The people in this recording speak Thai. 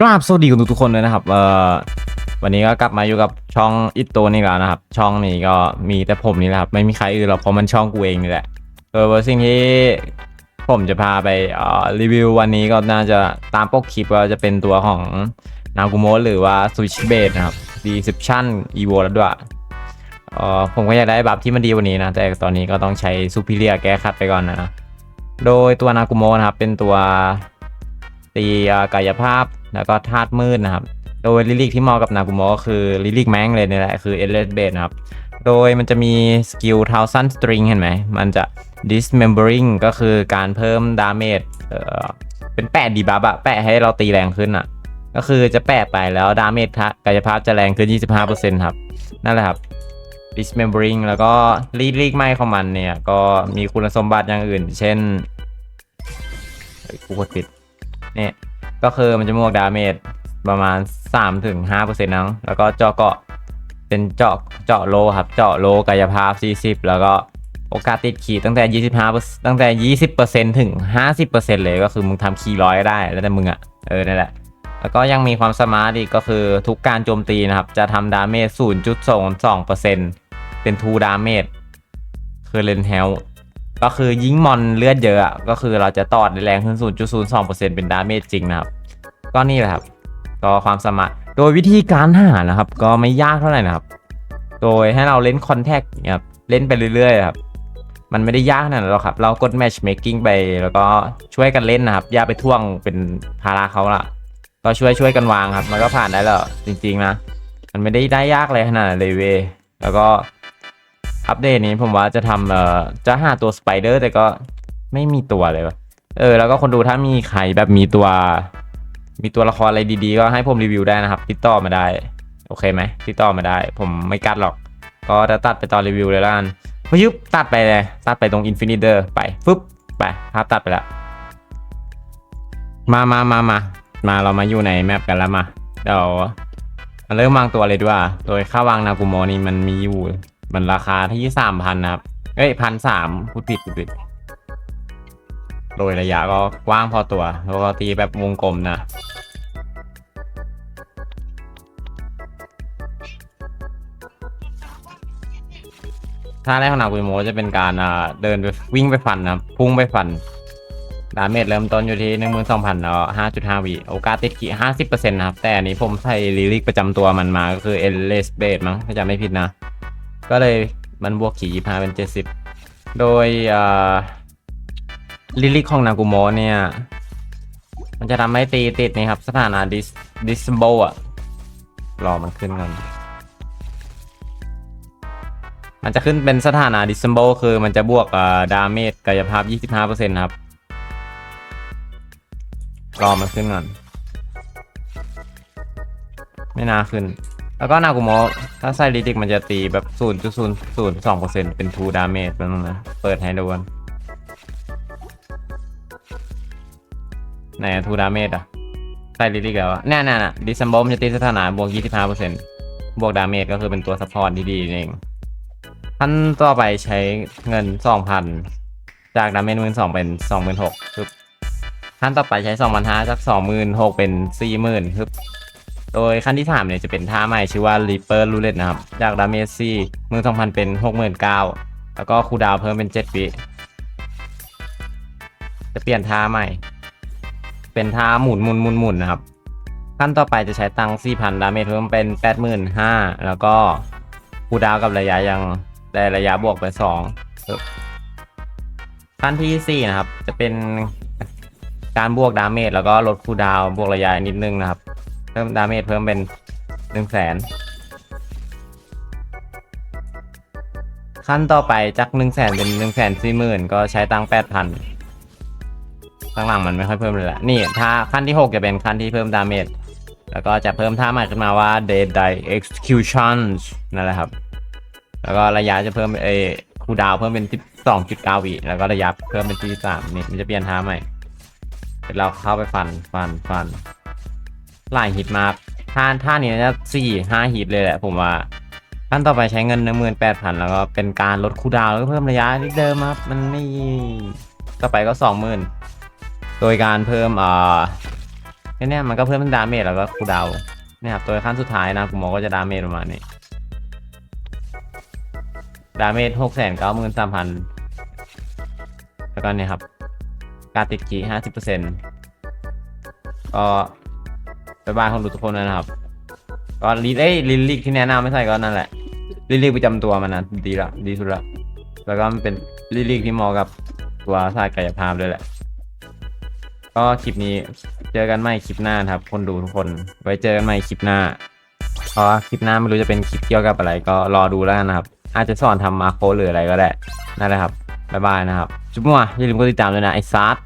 กราบสวัสดีคุณทุกๆคนเลยนะครับเอ่อวันนี้ก็กลับมาอยู่กับช่องอิตโตนี่แล้วนะครับ ช่องนี้ก็มีแต่ผมนี่แหละครับ ไม่มีใครอื่นหรอกเพราะมันช่องกูเองนี่แหละเออสิ่งที่ผมจะพาไปเอ่อรีวิววันนี้ก็น่าจะตามปกคลิปว่าจะเป็นตัวของนากุโมหรือว่า Switch b a s e นะครับ Deception Evo แล้วด้วยเอ่อผมก็อยากได้บัฟที่มันดีกวันนี้นะ แต่ตอนนี้ก็ต้องใช้ Superior แก้คัดไปก่อนนะ โดยตัวนากุโมนะครับเป็นตัว ตีกายภาพแล้วก็ธาตุมืดนะครับ โดยลิลิกที่เหมาะกับนากุโมก็คือลิลิกแมงเลยนี่แหละคือเอเลสเบนะครับ โดยมันจะมีสกิล thousand string เห็นไหม มันจะ dismembering ก็คือการเพิ่มดาเมจเออเป็นแปะดีบับอะแปะให้เราตีแรงขึ้นอะก็คือจะแปะไปแล้วดาเมจกายภาพจะแรงขึ้น 25%ครับ นั่นแหละครับ dismembering แล้วก็ลิลิกไม้ของมันเนี่ย ก็มีคุณสมบัติอย่างอื่น เช่นกูกดปิด เนี่ยก็คือมันจะมวกดาเมจประมาณ3-5%ถึง5%นะแล้วก็เจาะเกาะเป็นเจาะเจาะโลครับ เจาะโลกายภาพ 40 แล้วก็โอกาสติดขีดตั้งแต่ 25 ตั้งแต่ 20%ถึง 50%เลยก็คือมึงทำคีร้อยได้แล้วแต่มึงอะ่ะเออนั่นแหละ แล้วก็ยังมีความสมาร์ทอีกก็คือทุกการโจมตีนะครับ จะทำดาเมจ 0.2%เป็น2ดาเมจคือเลนเฮล ก็คือยิงมอนเลือดเยอะก็คือเราจะตอดแรงขึ้น 0.02%เป็นดาเมจจริงนะครับ ก็นี่แหละครับ ก็ความสามารถโดยวิธีการหานะครับ ก็ไม่ยากเท่าไหร่นะครับ โดยให้เราเล่นคอนแทคเนี่ยครับเล่นไปเรื่อยๆครับมันไม่ได้ยากขนาดนั้นหรอกครับ เรากด matchmaking ไปแล้วก็ช่วยกันเล่นนะครับ อย่าไปท่วงเป็นภาระเขาละก็ช่วยช่วยกันวางครับ มันก็ผ่านได้แล้วจริง ๆ นะ มันไม่ได้ได้ยากเลยขนาดเลยเวแล้วก็ อัปเดตนี้ผมว่าจะทำเอ่อจะหาตัวสไปเดอร์แต่ก็ไม่มีตัวเลยวะเออแล้วก็คนดูถ้ามีใครแบบมีตัว มีตัวละครอะไรดีๆ ก็ให้ผมรีวิวได้นะครับ ติดต่อมาได้ โอเคไหมติดต่อมาได้ ผมไม่กัดหรอก ก็จะตัดไปตอนรีวิวเลยละกันพยุบตัดไปเลย ตัดไปตรงอินฟินิเตอร์ไปฟึบไปภาพตัดไปแล้วมามามามามาเรามาอยู่ในแมปกันแล้วมาเดี๋ยวมาเริ่มวางตัวเลยดีกว่า โดยค่าวางนากุโมนี่มันมีอยู่ มันราคาที่สามพันนะครับ เอ้ยพันสามพูดผิดพูดผิดโดยระยะก็กว้างพอตัว แล้วก็ตีแบบวงกลมนะท่าแรกของนากุโมจะเป็นการเดินไปวิ่งไปฟันนะครับ พุ่งไปฟัน ดาเมจเริ่มต้นอยู่ที่หนึ่งหมื่นสองพันแล้วห้าจุดห้าวิโอกาสติดกี่ห้าสิบเปอร์เซ็นต์นะครับ แต่อันนี้ผมใส่ลิลิกประจำตัวมันมาก็คือเอเลสเบดมั้งถ้าจำไม่ผิดนะ ก็เลยมันบวกขี่ยี่ห้าเป็นเจ็ดสิบโดยลิลิกของนากุโมเนี่ย มันจะทำให้ตีติดนี่ครับ สถานะดิสดิสโบอะรอมันขึ้นก่อนมันจะขึ้นเป็นสถานะ disable คือมันจะบวกดาเมจกายภาพ 25%ครับ รอมันขึ้นก่อน ไม่น่าขึ้น แล้วก็นากุโมะถ้าใส่ลิติกมันจะตีแบบ 0.002%เป็น2ดาเมจแล้วนะ เปิดให้ดูกันไหน2ดาเมจอะใส่ลิติกแล้วอะแน่ๆน่ะ disable มันจะตีสถานะบวก 25%บวกดาเมจก็คือเป็นตัวซัพพอร์ตที่ดีเองขั้นต่อไปใช้เงินสองพันจากดาเมจหมื่นสองเป็นสองหมื่นหกครับขั้นต่อไปใช้สองพันห้าจากสองหมื่นหกเป็นสี่หมื่นครับ โดยขั้นที่สามเนี่ยจะเป็นท่าใหม่ชื่อว่า Reaper Roulette นะครับ จากดาเมจสี่มื่นสองพันเป็นหกหมื่นเก้าแล้วก็คูดาวเพิ่มเป็นเจ็ดวิ จะเปลี่ยนท่าใหม่ เป็นท่าหมุนหมุนหมุนหมุนนะครับ ขั้นต่อไปจะใช้ตังค์สี่พันดาเมจเพิ่มเป็นแปดหมื่นห้าแล้วก็คูดาวกับระยะยังได้ระยะบวกไปสองขั้นที่สี่นะครับ จะเป็นการบวกดาเมจแล้วก็ลดคูดาวบวกระยะนิดนึงนะครับ เพิ่มดาเมจเพิ่มเป็นหนึ่งแสนขั้นต่อไปจากหนึ่งแสนเป็นหนึ่งแสนสี่หมื่นก็ใช้ตังแปดพันข้างหลังมันไม่ค่อยเพิ่มเลยละนี่ถ้าขั้นที่หกจะเป็นขั้นที่เพิ่มดาเมจแล้วก็จะเพิ่มท่าใหม่ขึ้นมาว่า Dead Die Execution นั่นแหละครับ แล้วก็ระยะจะเพิ่มเอคูดาวเพิ่มเป็นที่สองจุดเก้าวิแล้วก็ระยะเพิ่มเป็นที่สามนี่มันจะเปลี่ยนท่าใหม่เสร็จเราเข้าไปฟันฟันฟัน หลายฮิตมากท่านท่านี้จะสี่ห้าฮิตเลยแหละผมว่าขั้นต่อไปใช้เงินหนึ่งหมื่นแปดพันแล้วก็เป็นการลดคูดาวแล้วก็เพิ่มระยะที่เดิมครับ มันไม่ต่อไปก็สองหมื่นโดยการเพิ่มอ่าเนี้ยมันก็เพิ่มทั้งดาเมจแล้วก็คูดาวน์เนี่ยครับตัวขั้นสุดท้ายนะผมมอก็จะดาเมจประมาณนี้ ดาเมจหกแสนเก้าหมื่นสามพันแล้วก็เนี่ยครับ การติดกีห้าสิบเปอร์เซ็นต์ก็ ไปบ้านของดูทุกคนด้วยนะครับ ก็ลิเอ้ยลิลลิกที่แนะนำไม่ใช่ก็นั่นแหละลิลลิกประจำตัวมันนะดีละดีสุดละแล้วก็มันเป็นลิลลิกที่เหมาะกับตัวสายกายภาพด้วยแหละ ก็คลิปนี้เจอกันใหม่คลิปหน้านะครับ คนดูทุกคน ไว้เจอกันใหม่คลิปหน้าเพราะว่าคลิปหน้าไม่รู้จะเป็นคลิปเกี่ยวกับอะไร ก็รอดูแล้วกันนะครับ อาจจะสอนทำมาโคหรืออะไรก็ได้นั่นแหละครับบ๊ายบายนะครับ จุ๊บมัวอย่าลืมกดติดตามด้วยนะไอซัด